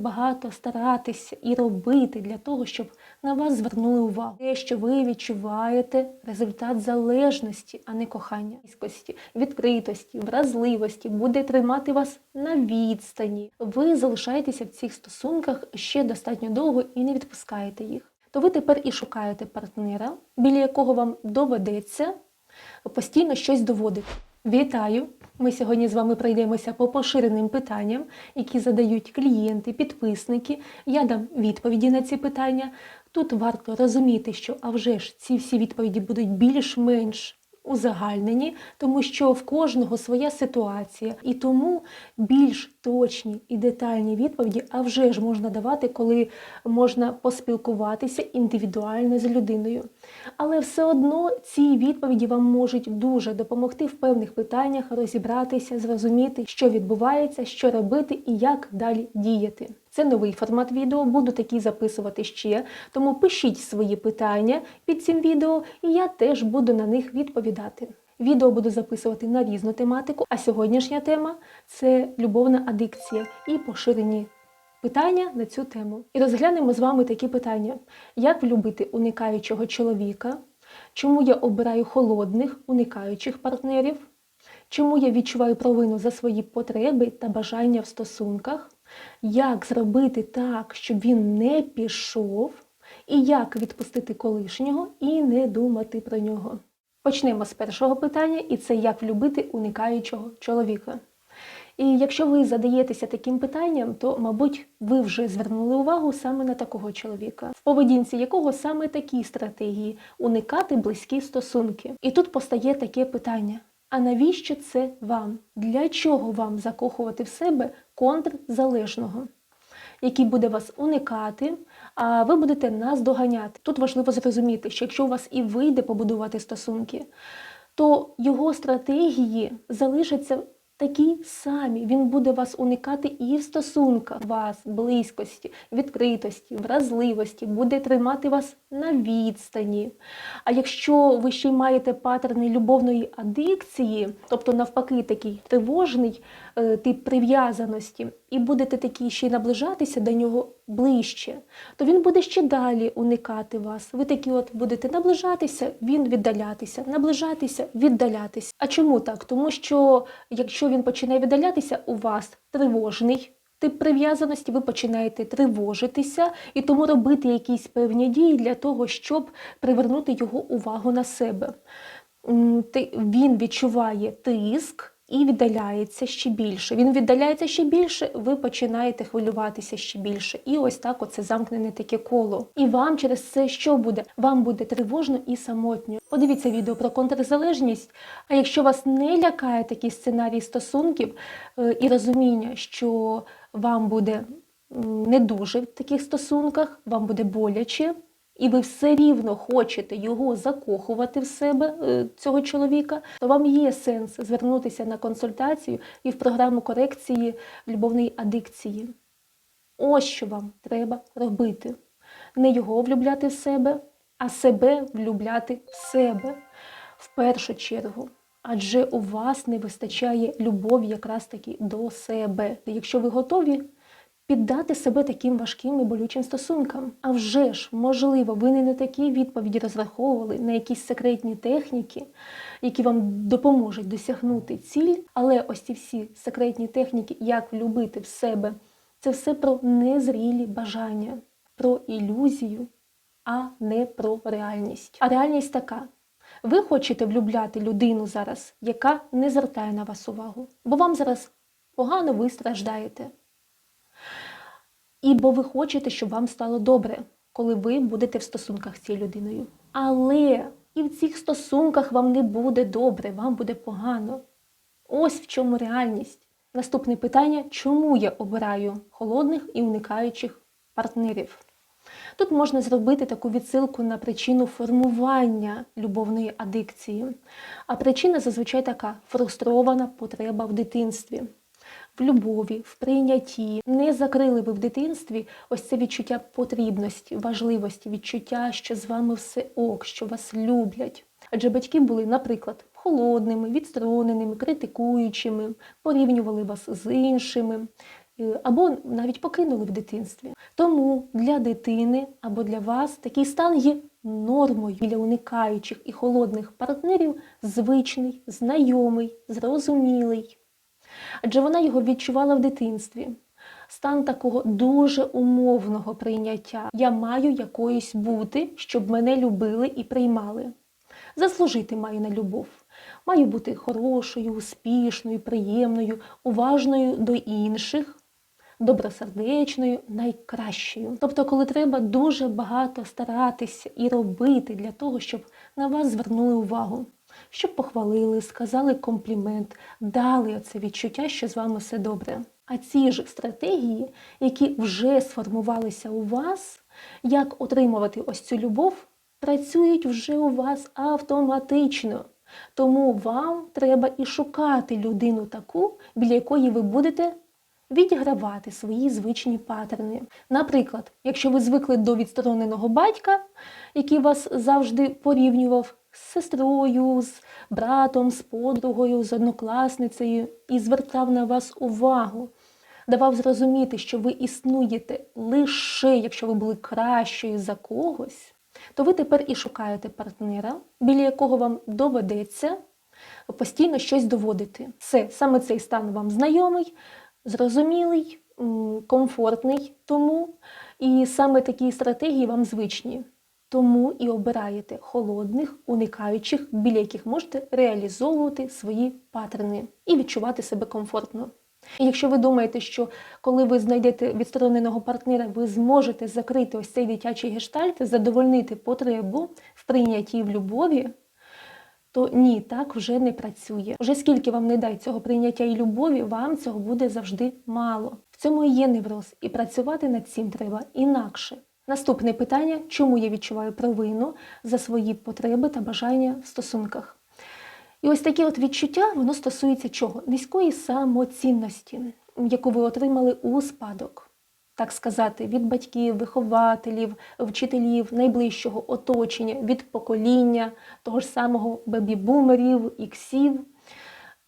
багато старатися і робити для того, щоб на вас звернули увагу. Те, що ви відчуваєте результат залежності, а не кохання, близькості, відкритості, вразливості, буде тримати вас на відстані. Ви залишаєтеся в цих стосунках ще достатньо довго і не відпускаєте їх. То ви тепер і шукаєте партнера, біля якого вам доведеться постійно щось доводити. Вітаю! Ми сьогодні з вами пройдемося по поширеним питанням, які задають клієнти, підписники. Я дам відповіді на ці питання. Тут варто розуміти, що а вже ж ці всі відповіді будуть більш-менш узагальнені, тому що в кожного своя ситуація, і тому більш точні і детальні відповіді, а вже ж можна давати, коли можна поспілкуватися індивідуально з людиною. Але все одно ці відповіді вам можуть дуже допомогти в певних питаннях розібратися, зрозуміти, що відбувається, що робити і як далі діяти. Це новий формат відео, буду такі записувати ще, тому пишіть свої питання під цим відео, і я теж буду на них відповідати. Відео буду записувати на різну тематику, а сьогоднішня тема це любовна адикція і поширені питання на цю тему. І розглянемо з вами такі питання: як влюбити уникаючого чоловіка, чому я обираю холодних, уникаючих партнерів, чому я відчуваю провину за свої потреби та бажання в стосунках, як зробити так, щоб він не пішов, і як відпустити колишнього і не думати про нього. Почнемо з першого питання, і це як влюбити уникаючого чоловіка. І якщо ви задаєтеся таким питанням, то, мабуть, ви вже звернули увагу саме на такого чоловіка, в поведінці якого саме такі стратегії уникати близькі стосунки. І тут постає таке питання: а навіщо це вам? Для чого вам закохувати в себе контрзалежного? Який буде вас уникати, ви будете нас доганяти. Тут важливо зрозуміти, що якщо у вас і вийде побудувати стосунки, то його стратегії залишаться такі самі. Він буде вас уникати і в стосунках вас, близькості, відкритості, вразливості, буде тримати вас на відстані. А якщо ви ще й маєте паттерни любовної адикції, тобто навпаки такий тривожний е, тип прив'язаності, і будете такі ще й наближатися до нього ближче, то він буде ще далі уникати вас. Ви такі от будете наближатися, він віддалятися, наближатися, віддалятися. А чому так? Тому що якщо він починає віддалятися, у вас тривожний. Тип прив'язаності ви починаєте тривожитися і тому робити якісь певні дії для того, щоб привернути його увагу на себе. Він відчуває тиск і віддаляється ще більше. Він віддаляється ще більше, ви починаєте хвилюватися ще більше. І ось так оце замкнене таке коло. І вам через це що буде? Вам буде тривожно і самотньо. Подивіться відео про контрзалежність. А якщо вас не лякає такий сценарій стосунків е, і розуміння, що вам буде не дуже в таких стосунках, вам буде боляче, і ви все рівно хочете його закохувати в себе, е, цього чоловіка, то вам є сенс звернутися на консультацію і в програму корекції любовної адикції. Ось що вам треба робити. Не його влюбляти в себе, а себе влюбляти в себе в першу чергу. Адже у вас не вистачає любові якраз таки до себе. Якщо ви готові піддати себе таким важким і болючим стосункам. А вже ж, можливо, ви не на такі відповіді розраховували, на якісь секретні техніки, які вам допоможуть досягнути ціль. Але ось ці всі секретні техніки, як влюбити в себе, це все про незрілі бажання, про ілюзію, а не про реальність. А реальність така. Ви хочете влюбляти людину зараз, яка не звертає на вас увагу, бо вам зараз погано ви страждаєте. І бо ви хочете, щоб вам стало добре, коли ви будете в стосунках з цією людиною. Але і в цих стосунках вам не буде добре, вам буде погано. Ось в чому реальність. Наступне питання: чому я обираю холодних і уникаючих партнерів? Тут можна зробити таку відсилку на причину формування любовної адикції. А причина зазвичай така фрустрована потреба в дитинстві в любові, в прийнятті. Не закрили ви в дитинстві ось це відчуття потрібності, важливості, відчуття, що з вами все ок, що вас люблять. Адже батьки були, наприклад, холодними, відстороненими, критикуючими, порівнювали вас з іншими. е, або навіть покинули в дитинстві. Тому для дитини або для вас такий стан є нормою для уникаючих і холодних партнерів звичний, знайомий, зрозумілий. Адже вона його відчувала в дитинстві. Стан такого дуже умовного прийняття. Я маю якоюсь бути, щоб мене любили і приймали. Заслужити маю на любов. Маю бути хорошою, успішною, приємною, уважною до інших, добросердечною, найкращою. Тобто, коли треба дуже багато старатися і робити для того, щоб на вас звернули увагу, щоб похвалили, сказали комплімент, дали оце відчуття, що з вами все добре. А ці ж стратегії, які вже сформувалися у вас, як отримувати ось цю любов, працюють вже у вас автоматично. Тому вам треба і шукати людину таку, біля якої ви будете відігравати свої звичні паттерни. Наприклад, якщо ви звикли до відстороненого батька, який вас завжди порівнював з сестрою, з братом, з подругою, з однокласницею і звертав на вас увагу, давав зрозуміти, що ви існуєте лише якщо ви були кращою за когось, то ви тепер і шукаєте партнера, біля якого вам доведеться постійно щось доводити. Це саме цей стан вам знайомий, зрозумілий, комфортний тому, і саме такі стратегії вам звичні. Тому і обираєте холодних, уникаючих, біля яких можете реалізовувати свої паттерни і відчувати себе комфортно. І якщо ви думаєте, що коли ви знайдете відстороненого партнера, ви зможете закрити ось цей дитячий гештальт, задовольнити потребу в прийнятті в любові, то ні, так вже не працює. Вже скільки вам не дай цього прийняття і любові, вам цього буде завжди мало. В цьому і є невроз, і працювати над цим треба інакше. Наступне питання: чому я відчуваю провину за свої потреби та бажання в стосунках? І ось таке от відчуття, воно стосується чого? Низької самоцінності, яку ви отримали у спадок, так сказати, від батьків, вихователів, вчителів, найближчого оточення, від покоління, того ж самого бебі-бумерів, іксів.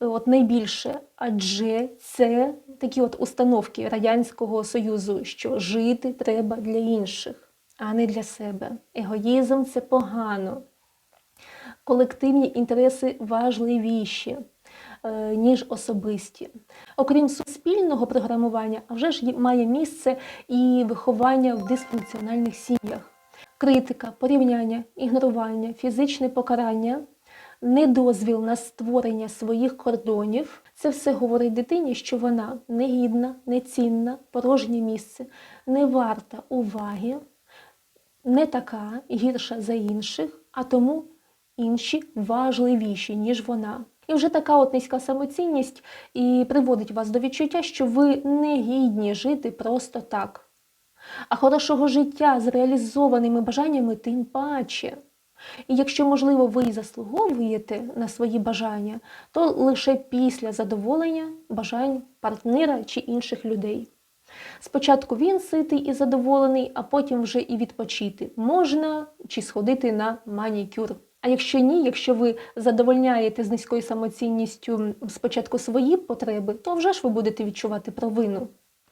От найбільше, адже це такі от установки Радянського Союзу, що жити треба для інших, а не для себе. Егоїзм це погано колективні інтереси важливіші, е, ніж особисті. Окрім суспільного програмування, а вже ж має місце і виховання в дисфункціональних сім'ях, критика, порівняння, ігнорування, фізичне покарання. Недозвіл на створення своїх кордонів це все говорить дитині, що вона негідна, нецінна, порожнє місце, не варта уваги, не така гірша за інших, а тому інші важливіші, ніж вона. І вже така от низька самоцінність і приводить вас до відчуття, що ви не гідні жити просто так. А хорошого життя з реалізованими бажаннями тим паче. І якщо, можливо, ви і заслуговуєте на свої бажання, то лише після задоволення бажань партнера чи інших людей. Спочатку він ситий і задоволений, а потім вже і відпочити можна чи сходити на манікюр. А якщо ні, якщо ви задовольняєте з низькою самоцінністю спочатку свої потреби, то вже ж ви будете відчувати провину.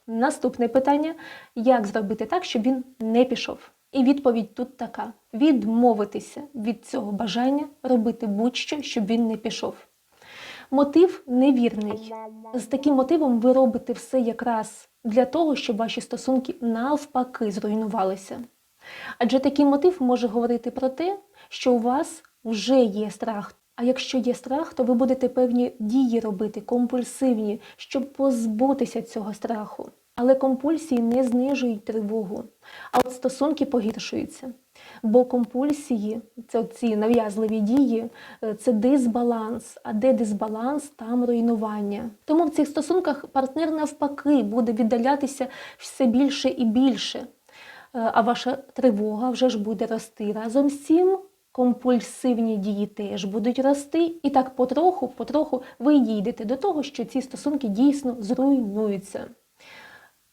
Наступне питання: як зробити так, щоб він не пішов? І відповідь тут така: відмовитися від цього бажання робити будь-що, щоб він не пішов. Мотив невірний. З таким мотивом ви робите все якраз для того, щоб ваші стосунки навпаки зруйнувалися. Адже такий мотив може говорити про те, що у вас вже є страх. А якщо є страх, то ви будете певні дії робити, компульсивні, щоб позбутися цього страху. Але компульсії не знижують тривогу, а от стосунки погіршуються. Бо компульсії, це ці нав'язливі дії, це дисбаланс. А де дисбаланс, там руйнування. Тому в цих стосунках партнер навпаки буде віддалятися все більше і більше. Е, а ваша тривога вже ж буде рости разом з цим компульсивні дії теж будуть рости, і так потроху, потроху ви дійдете до того, що ці стосунки дійсно зруйнуються.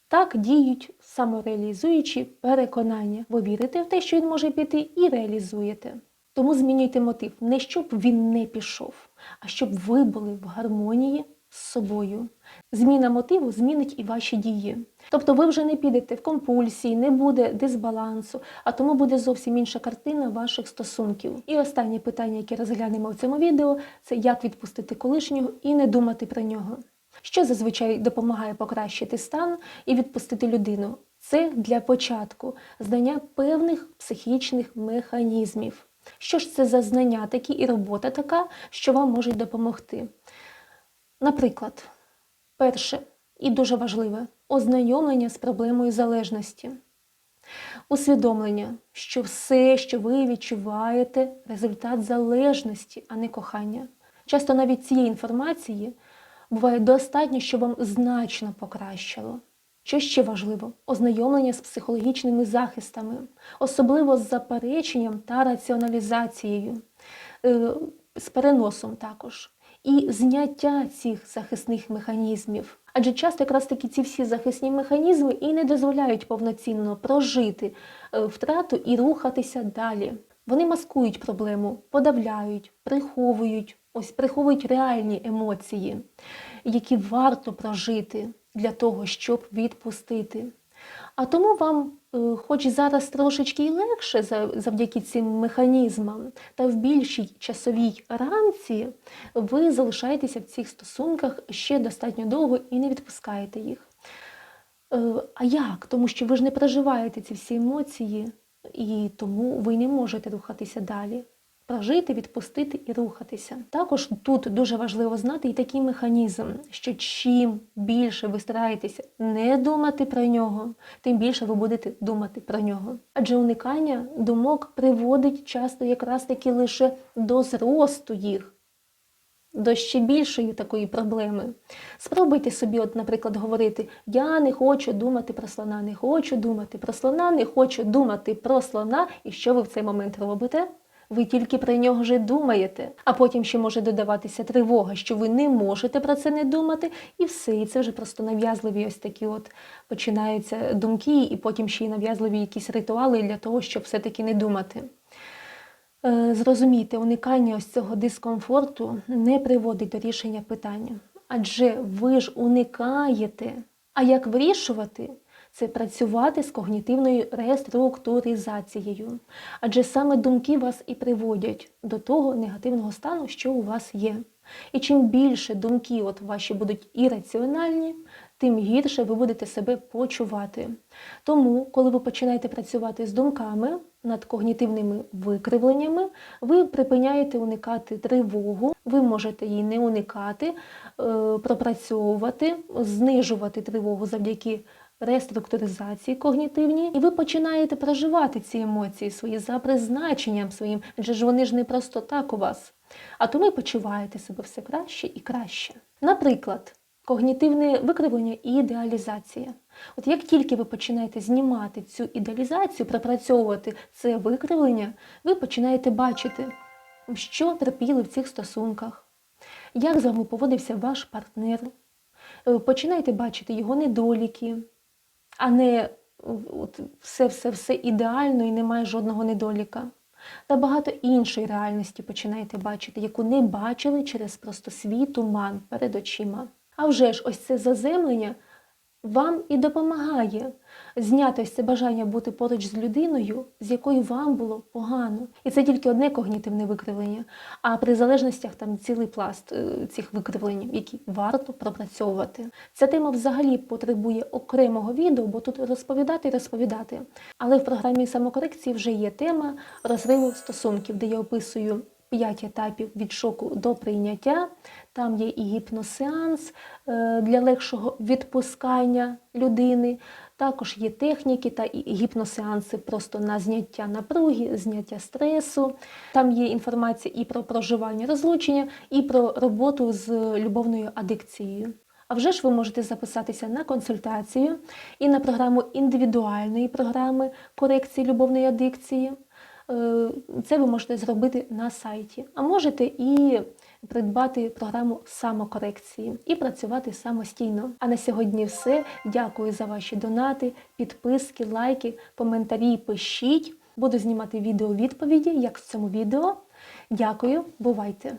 Так діють самореалізуючі переконання. Ви вірите в те, що він може піти, і реалізуєте. Тому змінюйте мотив не щоб він не пішов, а щоб ви були в гармонії з собою. Зміна мотиву змінить і ваші дії. Тобто ви вже не підете в компульсії, не буде дисбалансу, а тому буде зовсім інша картина ваших стосунків. І останнє питання, яке розглянемо в цьому відео, це як відпустити колишнього і не думати про нього. Що зазвичай допомагає покращити стан і відпустити людину? Це для початку знання певних психічних механізмів. Що ж це за знання такі і робота така, що вам можуть допомогти? Наприклад, перше і дуже важливе ознайомлення з проблемою залежності. Усвідомлення, що все, що ви відчуваєте, результат залежності, а не кохання. Часто навіть цієї інформації буває достатньо, що вам значно покращило. Що ще важливо? Ознайомлення з психологічними захистами, особливо з запереченням та раціоналізацією, е, з переносом також, і зняття цих захисних механізмів. Адже часто якраз таки ці всі захисні механізми і не дозволяють повноцінно прожити е, втрату і рухатися далі. Вони маскують проблему, подавляють, приховують, ось приховують реальні емоції, які варто прожити для того, щоб відпустити. А тому вам, е, хоч зараз трошечки і легше завдяки цим механізмам, та в більшій часовій рамці ви залишаєтеся в цих стосунках ще достатньо довго і не відпускаєте їх. Е, А як? Тому що ви ж не проживаєте ці всі емоції, і тому ви не можете рухатися далі. Прожити, відпустити і рухатися. Також тут дуже важливо знати і такий механізм, що чим більше ви стараєтеся не думати про нього, тим більше ви будете думати про нього. Адже уникання думок приводить часто якраз таки лише до зросту їх до ще більшої такої проблеми. Спробуйте собі, от, наприклад, говорити: Я не хочу думати про слона, не хочу думати про слона, не хочу думати про слона. І що ви в цей момент робите? Ви тільки про нього вже думаєте, а потім ще може додаватися тривога, що ви не можете про це не думати, і все. І це вже просто нав'язливі ось такі от починаються думки, і потім ще й нав'язливі якісь ритуали для того, щоб все-таки не думати. Е, Зрозумійте, уникання ось цього дискомфорту не приводить до рішення питання. Адже ви ж уникаєте. А як вирішувати? Це працювати з когнітивною реструктуризацією. Адже саме думки вас і приводять до того негативного стану, що у вас є. І чим більше думки от ваші будуть ірраціональні, тим гірше ви будете себе почувати. Тому, коли ви починаєте працювати з думками над когнітивними викривленнями, ви припиняєте уникати тривогу, ви можете її не уникати, е, пропрацьовувати, знижувати тривогу завдяки реструктуризації когнітивній, і ви починаєте проживати ці емоції свої за призначенням своїм, адже ж вони ж не просто так у вас. А тому і почуваєте себе все краще і краще. Наприклад, когнітивне викривлення і ідеалізація. От як тільки ви починаєте знімати цю ідеалізацію, пропрацьовувати це викривлення, ви починаєте бачити, що терпіли в цих стосунках, як з вами поводився ваш партнер. Е, Починаєте бачити його недоліки, а не от, все, все, все ідеально і немає жодного недоліка. Та багато іншої реальності починаєте бачити, яку не бачили через просто свій туман перед очима. А вже ж ось це заземлення вам і допомагає зняти ось це бажання бути поруч з людиною, з якою вам було погано. І це тільки одне когнітивне викривлення. А при залежностях там цілий пласт е, цих викривлень, які варто пропрацьовувати. Ця тема взагалі потребує окремого відео, бо тут розповідати і розповідати. Але в програмі самокорекції вже є тема розриву стосунків, де я описую. П'ять етапів від шоку до прийняття. Там є і гіпносеанс е, для легшого відпускання людини. Також є техніки та гіпносеанси просто на зняття напруги, зняття стресу. Там є інформація і про проживання розлучення, і про роботу з любовною адикцією. А вже ж ви можете записатися на консультацію і на програму індивідуальної програми корекції любовної адикції. Е, Це ви можете зробити на сайті, а можете і придбати програму самокорекції і працювати самостійно. А на сьогодні все. Дякую за ваші донати, підписки, лайки, коментарі. Пишіть. Буду знімати відео відповіді, як в цьому відео. Дякую, бувайте!